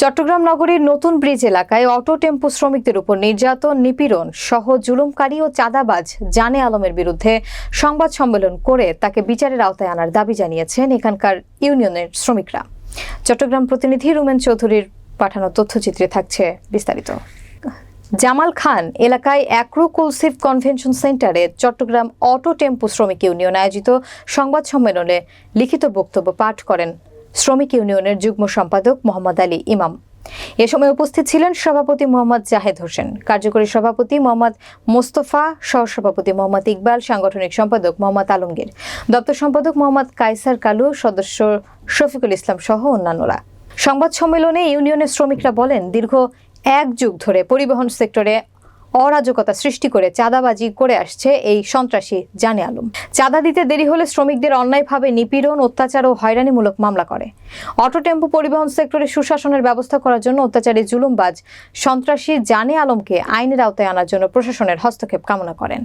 চট্টগ্রাম নগরীর নতুন ব্রিজ এলাকায় অটো টেম্পো শ্রমিকদের উপর নির্যাতন, নিপীড়ন সহ জুলুমকারী ও চাঁদাবাজ জানে আলমের বিরুদ্ধে সংবাদ সম্মেলন করে তাকে বিচারের আওতায় আনার দাবি জানিয়েছেন এখানকার ইউনিয়নের শ্রমিকরা। চট্টগ্রাম প্রতিনিধি রুমেন চৌধুরীর পাঠানো তথ্যচিত্রে থাকছে বিস্তারিত। জামাল খান এলাকায় অ্যাক্রোকুলসিভ convention centre Chattogram auto tempo শ্রমিক ইউনিয়ন আয়োজিত সংবাদ সম্মেলনে লিখিত বক্তব্য পাঠ করেন শ্রমিক ইউনিয়নের যুগ্ম সম্পাদক মোহাম্মদ আলী ইমাম। এ সময় উপস্থিত ছিলেন সভাপতি মোহাম্মদ জাহেদ হোসেন, কার্যকরী সভাপতি মোহাম্মদ মোস্তফা, সহসভাপতি মোহাম্মদ ইকবাল, সাংগঠনিক সম্পাদক মোহাম্মদ আলমগীর, দপ্তর সম্পাদক মোহাম্মদ কাইসার কালু, সদস্য শফিকুল ইসলাম সহ অন্যান্যরা। সংবাদ সম্মেলনে ইউনিয়নের শ্রমিকরা বলেন, দীর্ঘ এক যুগ ধরে পরিবহন সেক্টরে অরাজকতা সৃষ্টি করে চাঁদাবাজি করে আসছে এই সন্ত্রাসী জানে আলম। চাঁদা দিতে দেরি হলে শ্রমিকদের অন্যায়ভাবে নিপীড়ন, অত্যাচার ও হয়রানিমূলক মামলা করে। অটো টেম্পো পরিবহন সেক্টরে সুশাসনের ব্যবস্থা করার জন্য অত্যাচারী জুলুমবাজ সন্ত্রাসী জানে আলমকে আইনের আওতায় আনার জন্য প্রশাসনের হস্তক্ষেপ কামনা করেন।